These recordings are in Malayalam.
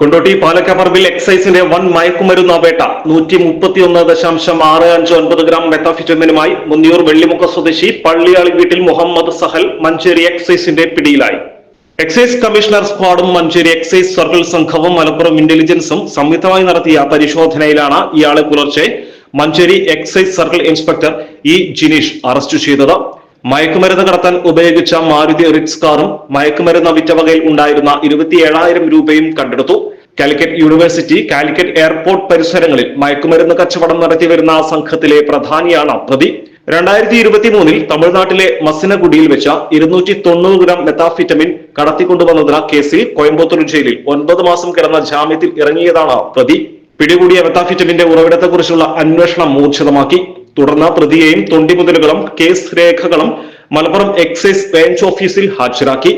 കൊണ്ടോട്ടി പാലക്കാപ്പറമ്പിൽ എക്സൈസിന്റെ വൺ മയക്കുമരുന്ന് വേട്ട നൂറ്റി മുപ്പത്തിയൊന്ന് ദശാംശം ആറ് അഞ്ച് ഒൻപത് ഗ്രാം മെത്താഫിറ്റമിനുമായി മുന്നിയൂർ വെള്ളിമുക്ക സ്വദേശി പള്ളിയാളി വീട്ടിൽ മുഹമ്മദ് സഹൽ മഞ്ചേരി എക്സൈസിന്റെ പിടിയിലായി. എക്സൈസ് കമ്മീഷണർ സ്ക്വാഡും മഞ്ചേരി എക്സൈസ് സർക്കിൾ സംഘവും മലപ്പുറം ഇന്റലിജൻസും സംയുക്തമായി നടത്തിയ പരിശോധനയിലാണ് ഇയാളെ പുലർച്ചെ Manjeri excise circle inspector E Jinish arrest ചെയ്തത്. മയക്കുമരുന്ന് കടത്താൻ ഉപയോഗിച്ച മാരുതി റിറ്റ്സ് കാറും മയക്കുമരുന്ന് വിറ്റവകയിൽ ഉണ്ടായിരുന്ന ഇരുപത്തിയേഴായിരം രൂപയും കണ്ടെടുത്തു. കാലിക്കറ്റ് യൂണിവേഴ്സിറ്റി കാലിക്കറ്റ് എയർപോർട്ട് പരിസരങ്ങളിൽ മയക്കുമരുന്ന് കച്ചവടം നടത്തി വരുന്ന സംഘത്തിലെ പ്രധാനിയാണ് പ്രതി. രണ്ടായിരത്തി ഇരുപത്തി മൂന്നിൽ തമിഴ്നാട്ടിലെ മസിനഗുഡിയിൽ വെച്ച ഇരുന്നൂറ്റി തൊണ്ണൂറ് ഗ്രാം മെത്താഫിറ്റമിൻ കടത്തിക്കൊണ്ടുവന്നതിന് കേസിൽ കോയമ്പത്തൂർ ജയിലിൽ ഒൻപത് മാസം കിടന്ന ജാമ്യത്തിൽ ഇറങ്ങിയതാണ് പ്രതി. പിടികൂടിയ മെത്താഫിറ്റമിന്റെ ഉറവിടത്തെക്കുറിച്ചുള്ള അന്വേഷണം മൂർച്ഛിതമാക്കി. തുടർന്ന് പ്രതിയെയും തൊണ്ടിമുതലുകളും കേസ് രേഖകളും മലപ്പുറം എക്സൈസ് റേഞ്ച് ഓഫീസിൽ ഹാജരാക്കി.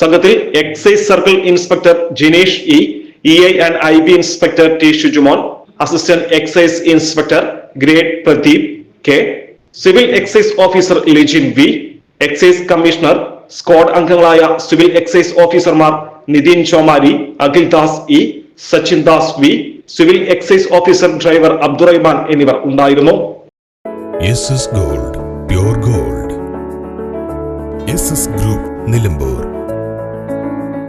സംഘത്തിൽ excise circle inspector Jinesh E. E I and I B inspector T Shijumon assistant excise inspector grade Pradeep K civil excise officer Lijin V excise commissioner squad അംഗങ്ങളായ സിവിൽ എക്സൈസ് ഓഫീസർമാർ Nithin Chomari Akhil Das E Sachin Das V civil excise officer driver Abdurahman എന്നിവർ ഉണ്ടായിരുന്നു. Gold gold group Nilambur